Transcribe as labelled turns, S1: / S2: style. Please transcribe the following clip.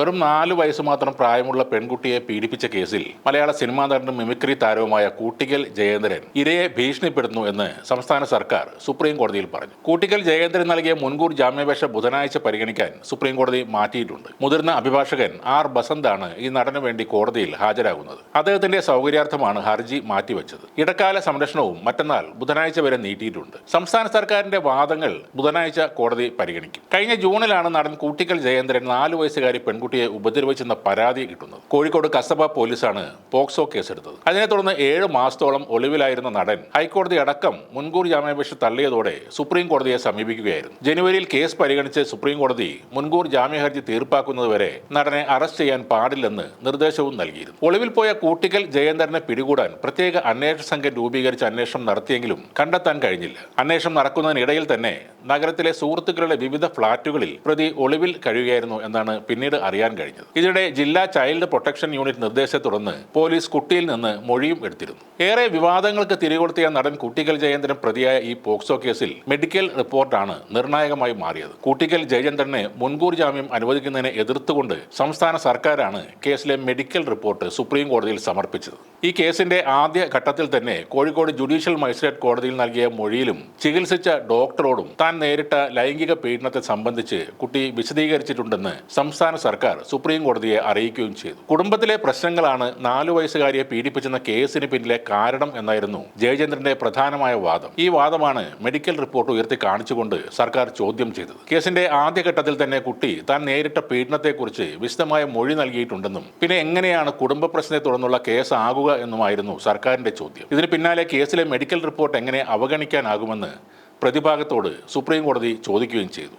S1: വെറും നാല് വയസ്സ് മാത്രം പ്രായമുള്ള പെൺകുട്ടിയെ പീഡിപ്പിച്ച കേസിൽ മലയാള സിനിമാ നടനും മിമിക്രി താരവുമായ കൂട്ടിക്കൽ ജയേന്ദ്രൻ ഇരയെ ഭീഷണിപ്പെടുത്തുന്നു എന്ന് സംസ്ഥാന സർക്കാർ സുപ്രീം കോടതിയിൽ പറഞ്ഞു. കൂട്ടിക്കൽ ജയേന്ദ്രൻ നൽകിയ മുൻകൂർ ജാമ്യാപേക്ഷ ബുധനാഴ്ച പരിഗണിക്കാൻ സുപ്രീം കോടതി മാറ്റിയിട്ടുണ്ട്. മുതിർന്ന അഭിഭാഷകൻ ആർ ബസന്താണ് ഈ നടനു വേണ്ടി കോടതിയിൽ ഹാജരാകുന്നത്. അദ്ദേഹത്തിന്റെ സൗകര്യാർത്ഥമാണ് ഹർജി മാറ്റിവെച്ചത്. ഇടക്കാല സംരക്ഷണവും മറ്റന്നാൾ ബുധനാഴ്ച വരെ നീട്ടിയിട്ടുണ്ട്. സംസ്ഥാന സർക്കാരിന്റെ വാദങ്ങൾ ബുധനാഴ്ച കോടതി പരിഗണിക്കും. കഴിഞ്ഞ ജൂണിലാണ് നടൻ കൂട്ടിക്കൽ ജയേന്ദ്രൻ നാലു വയസ്സുകാരി പെൺകുട്ടിയെ ഉപദ്രവിച്ചെന്ന പരാതി കിട്ടുന്നത്. കോഴിക്കോട് കസബ പോലീസാണ് പോക്സോ കേസെടുത്തത്. അതിനെ തുടർന്ന് ഏഴ് മാസത്തോളം ഒളിവിലായിരുന്ന നടൻ ഹൈക്കോടതി അടക്കം മുൻകൂർ ജാമ്യാപേക്ഷ തള്ളിയതോടെ സുപ്രീം കോടതിയെ സമീപിക്കുകയായിരുന്നു. ജനുവരിയിൽ കേസ് പരിഗണിച്ച് സുപ്രീം കോടതി മുൻകൂർ ജാമ്യഹർജി തീർപ്പാക്കുന്നതുവരെ നടനെ അറസ്റ്റ് ചെയ്യാൻ പാടില്ലെന്ന് നിർദ്ദേശവും നൽകിയിരുന്നു. ഒളിവിൽ പോയ കൂട്ടിക്കൽ ജയേന്ദ്രനെ പിടികൂടാൻ പ്രത്യേക അന്വേഷണ സംഘം രൂപീകരിച്ച് അന്വേഷണം നടത്തിയെങ്കിലും കണ്ടെത്താൻ കഴിഞ്ഞില്ല. അന്വേഷണം നടക്കുന്നതിനിടയിൽ തന്നെ നഗരത്തിലെ സുഹൃത്തുക്കളുടെ വിവിധ ഫ്ളാറ്റുകളിൽ പ്രതി ഒളിവിൽ കഴിയുകയായിരുന്നു എന്നാണ് പിന്നീട് അറിയാൻ കഴിഞ്ഞത്. ഇതിനിടെ ജില്ലാ ചൈൽഡ് പ്രൊട്ടക്ഷൻ യൂണിറ്റ് നിർദ്ദേശത്തെ തുടർന്ന് പോലീസ് കുട്ടിയിൽ നിന്ന് മൊഴിയും എടുത്തിരുന്നു. ഏറെ വിവാദങ്ങൾക്ക് തിരികൊളുത്തിയ നടൻ കുട്ടിക്കൽ ജയേന്ദ്രൻ പ്രതിയായ ഈ പോക്സോ കേസിൽ മെഡിക്കൽ റിപ്പോർട്ടാണ് നിർണായകമായി മാറിയത്. കുട്ടിക്കൽ ജയചന്ദ്രനെ മുൻകൂർ ജാമ്യം അനുവദിക്കുന്നതിനെ എതിർത്തുകൊണ്ട് സംസ്ഥാന സർക്കാരാണ് കേസിലെ മെഡിക്കൽ റിപ്പോർട്ട് സുപ്രീം കോടതിയിൽ സമർപ്പിച്ചത്. ഈ കേസിന്റെ ആദ്യ ഘട്ടത്തിൽ തന്നെ കോഴിക്കോട് ജുഡീഷ്യൽ മജിസ്ട്രേറ്റ് കോടതിയിൽ നൽകിയ മൊഴിയിലും ചികിത്സിച്ച ഡോക്ടറോടും താൻ നേരിട്ട ലൈംഗിക പീഡനത്തെ സംബന്ധിച്ച് കുട്ടി വിശദീകരിച്ചിട്ടുണ്ടെന്ന് സംസ്ഥാന സർക്കാർ സുപ്രീം കോടതിയെ അറിയിക്കുകയും ചെയ്തു. കുടുംബത്തിലെ പ്രശ്നങ്ങളാണ് നാലു വയസ്സുകാരിയെ പീഡിപ്പിച്ചെന്ന കേസിന് പിന്നിലെ കാരണം എന്നായിരുന്നു ജയചന്ദ്രന്റെ പ്രധാനമായ വാദം. ഈ വാദമാണ് മെഡിക്കൽ റിപ്പോർട്ട് ഉയർത്തി കാണിച്ചുകൊണ്ട് സർക്കാർ ചോദ്യം ചെയ്തത്. കേസിന്റെ ആദ്യഘട്ടത്തിൽ തന്നെ കുട്ടി താൻ നേരിട്ട പീഡനത്തെക്കുറിച്ച് വിശദമായ മൊഴി നൽകിയിട്ടുണ്ടെന്നും പിന്നെ എങ്ങനെയാണ് കുടുംബ പ്രശ്നത്തെ തുടർന്നുള്ള കേസ് എന്നുമായിരുന്നു സർക്കാരിന്റെ ചോദ്യം. ഇതിന് പിന്നാലെ കേസിലെ മെഡിക്കൽ റിപ്പോർട്ട് എങ്ങനെ അവഗണിക്കാനാകുമെന്ന് പ്രതിഭാഗത്തോട് സുപ്രീം കോടതി ചോദിക്കുകയും ചെയ്തു.